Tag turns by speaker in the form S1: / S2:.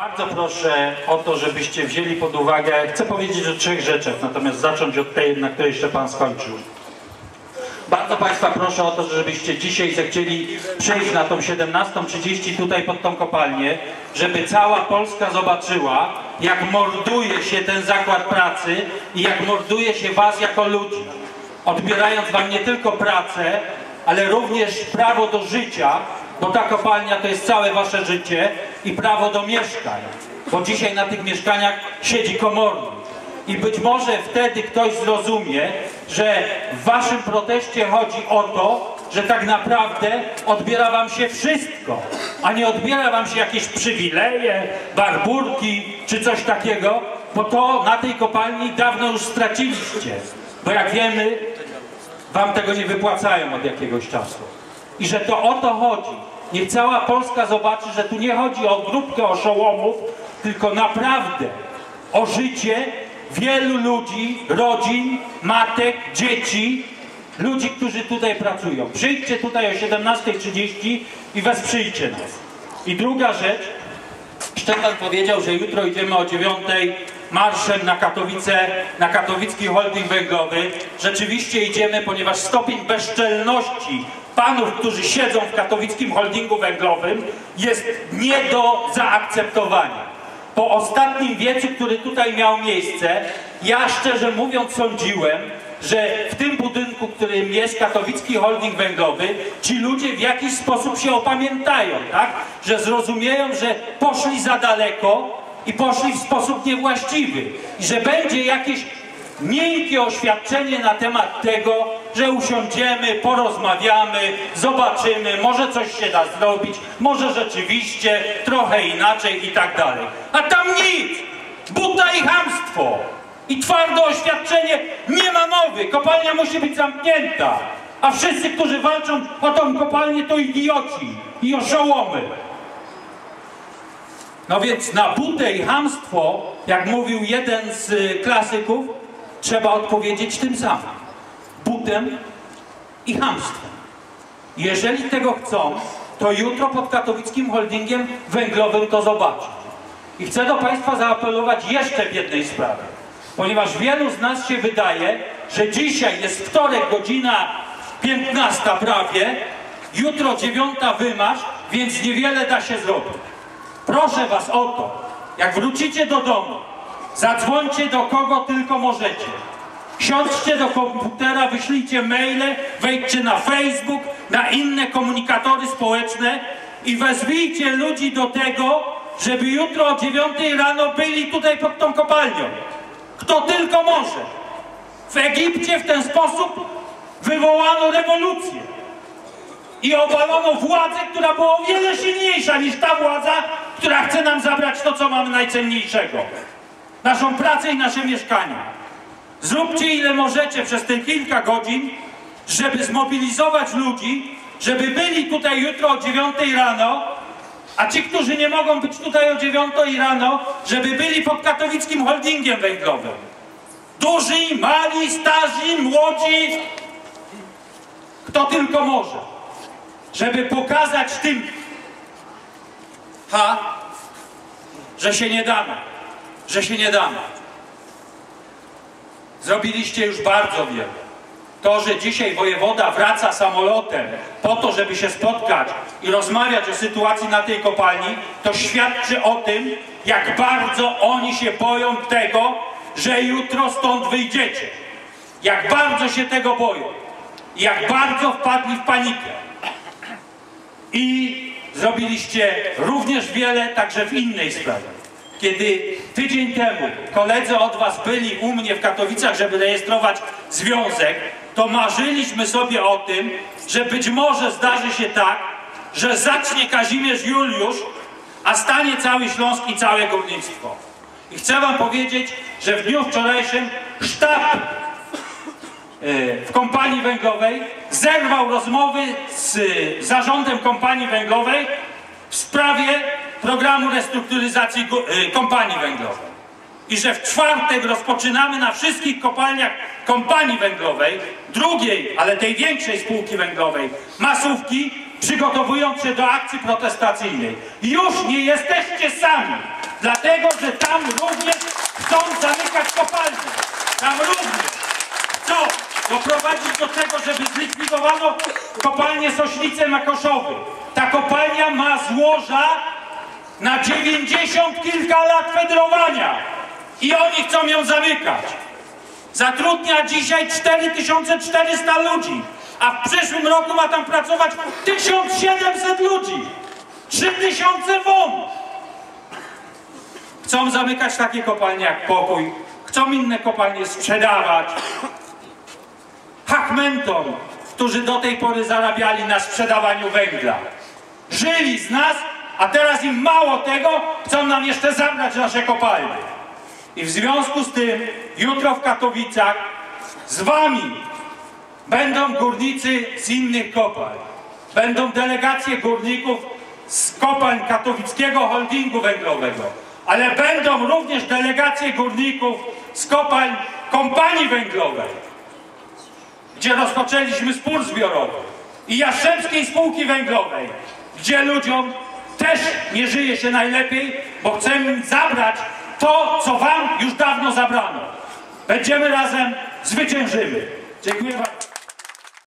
S1: Bardzo proszę o to, żebyście wzięli pod uwagę, chcę powiedzieć o trzech rzeczach, natomiast zacząć od tej, na której jeszcze Pan skończył. Bardzo Państwa proszę o to, żebyście dzisiaj zechcieli przejść na tą 17.30 tutaj pod tą kopalnię, żeby cała Polska zobaczyła, jak morduje się ten zakład pracy i jak morduje się Was jako ludzi. Odbierając Wam nie tylko pracę, ale również prawo do życia, bo ta kopalnia to jest całe Wasze życie i prawo do mieszkań, bo dzisiaj na tych mieszkaniach siedzi komornik. I być może wtedy ktoś zrozumie, że w waszym proteście chodzi o to, że tak naprawdę odbiera wam się wszystko, a nie odbiera wam się jakieś przywileje, barburki czy coś takiego, bo to na tej kopalni dawno już straciliście. Bo jak wiemy, wam tego nie wypłacają od jakiegoś czasu. I że to o to chodzi. Niech cała Polska zobaczy, że tu nie chodzi o grupkę oszołomów, tylko naprawdę o życie wielu ludzi, rodzin, matek, dzieci, ludzi, którzy tutaj pracują. Przyjdźcie tutaj o 17.30 i wesprzyjcie nas. I druga rzecz, Szczepan powiedział, że jutro idziemy o 9.00 marszem na Katowice, na katowicki holding węglowy. Rzeczywiście idziemy, ponieważ stopień bezczelności panów, którzy siedzą w katowickim holdingu węglowym jest nie do zaakceptowania po ostatnim wiecu, który tutaj miał miejsce, ja szczerze mówiąc sądziłem, że w tym budynku, którym jest katowicki holding węglowy, ci ludzie w jakiś sposób się opamiętają, tak? Że zrozumieją, że poszli za daleko i poszli w sposób niewłaściwy i że będzie jakieś miękkie oświadczenie na temat tego, że usiądziemy, porozmawiamy, zobaczymy, może coś się da zrobić, może rzeczywiście trochę inaczej i tak dalej. A tam nic! Buta i hamstwo! I twarde oświadczenie, nie ma mowy, kopalnia musi być zamknięta. A wszyscy, którzy walczą o tą kopalnię, to idioci i oszołomy. No więc na butę i hamstwo, jak mówił jeden z y, klasyków, trzeba odpowiedzieć tym samym. Butem i hamstwem. Jeżeli tego chcą, to jutro pod katowickim holdingiem węglowym to zobaczą. I chcę do Państwa zaapelować jeszcze w jednej sprawie. Ponieważ wielu z nas się wydaje, że dzisiaj jest wtorek, godzina 15 prawie, jutro 9 wymarsz, więc niewiele da się zrobić. Proszę Was o to, jak wrócicie do domu, Zadzwońcie do kogo tylko możecie. Siądźcie do komputera, wyślijcie maile, wejdźcie na Facebook, na inne komunikatory społeczne i wezwijcie ludzi do tego, żeby jutro o 9 rano byli tutaj pod tą kopalnią. Kto tylko może. W Egipcie w ten sposób wywołano rewolucję i obalono władzę, która była o wiele silniejsza niż ta władza, która chce nam zabrać to, co mamy najcenniejszego naszą pracę i nasze mieszkania. Zróbcie ile możecie przez te kilka godzin, żeby zmobilizować ludzi, żeby byli tutaj jutro o 9 rano, a ci, którzy nie mogą być tutaj o 9 rano, żeby byli pod katowickim holdingiem węglowym. Duży, mali, starzy, młodzi, kto tylko może. Żeby pokazać tym, ha, że się nie damy że się nie damy. Zrobiliście już bardzo wiele. To, że dzisiaj wojewoda wraca samolotem po to, żeby się spotkać i rozmawiać o sytuacji na tej kopalni, to świadczy o tym, jak bardzo oni się boją tego, że jutro stąd wyjdziecie. Jak bardzo się tego boją. Jak bardzo wpadli w panikę. I zrobiliście również wiele także w innej sprawie kiedy tydzień temu koledzy od was byli u mnie w Katowicach, żeby rejestrować związek, to marzyliśmy sobie o tym, że być może zdarzy się tak, że zacznie Kazimierz Juliusz, a stanie cały Śląsk i całe górnictwo. I chcę wam powiedzieć, że w dniu wczorajszym sztab w kompanii węglowej zerwał rozmowy z zarządem kompanii węglowej w sprawie programu restrukturyzacji y, kompanii węglowej. I że w czwartek rozpoczynamy na wszystkich kopalniach kompanii węglowej, drugiej, ale tej większej spółki węglowej, masówki, przygotowując się do akcji protestacyjnej. Już nie jesteście sami. Dlatego, że tam również chcą zamykać kopalnie. Tam również chcą doprowadzić do tego, żeby zlikwidowano kopalnię Sośnice na Koszowy. Ta kopalnia ma złoża na 90 kilka lat fedrowania i oni chcą ją zamykać. Zatrudnia dzisiaj 4400 ludzi, a w przyszłym roku ma tam pracować 1700 ludzi. 3000 won. Chcą zamykać takie kopalnie jak Pokój, chcą inne kopalnie sprzedawać. Hachmentom, którzy do tej pory zarabiali na sprzedawaniu węgla. Żyli z nas, a teraz im mało tego, chcą nam jeszcze zabrać nasze kopalnie. I w związku z tym jutro w Katowicach z wami będą górnicy z innych kopalń. Będą delegacje górników z kopalń katowickiego holdingu węglowego. Ale będą również delegacje górników z kopalń kompanii węglowej, gdzie rozpoczęliśmy spór zbiorowy. I Jastrzębskiej Spółki Węglowej, gdzie ludziom też nie żyje się najlepiej, bo chcemy im zabrać to, co wam już dawno zabrano. Będziemy razem, zwyciężymy. Dziękuję bardzo.